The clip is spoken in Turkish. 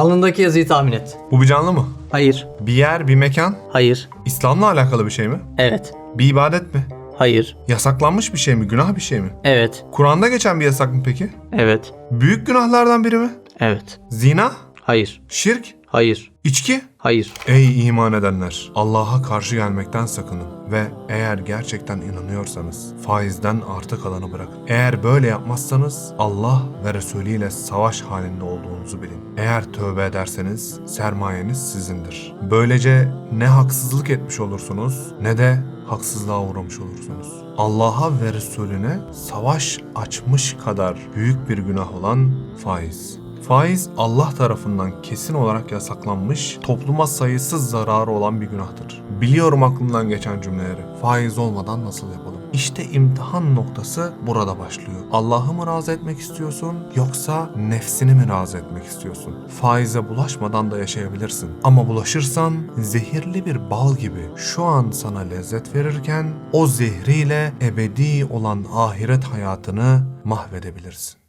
Alnındaki yazıyı tahmin et. Bu bir canlı mı? Hayır. Bir yer, bir mekan? Hayır. İslam'la alakalı bir şey mi? Evet. Bir ibadet mi? Hayır. Yasaklanmış bir şey mi? Günah bir şey mi? Evet. Kur'an'da geçen bir yasak mı peki? Evet. Büyük günahlardan biri mi? Evet. Zina? Hayır. Şirk? Hayır. İçki? Hayır. Ey iman edenler! Allah'a karşı gelmekten sakının ve eğer gerçekten inanıyorsanız faizden artı kalanı bırakın. Eğer böyle yapmazsanız Allah ve Resulü ile savaş halinde olduğunuzu bilin. Eğer tövbe ederseniz sermayeniz sizindir. Böylece ne haksızlık etmiş olursunuz ne de haksızlığa uğramış olursunuz. Allah'a ve Resulüne savaş açmış kadar büyük bir günah olan faiz. Faiz Allah tarafından kesin olarak yasaklanmış, topluma sayısız zararı olan bir günahtır. Biliyorum aklımdan geçen cümleleri. Faiz olmadan nasıl yapalım? İşte imtihan noktası burada başlıyor. Allah'ı mı razı etmek istiyorsun yoksa nefsini mi razı etmek istiyorsun? Faize bulaşmadan da yaşayabilirsin. Ama bulaşırsan zehirli bir bal gibi şu an sana lezzet verirken o zehriyle ebedi olan ahiret hayatını mahvedebilirsin.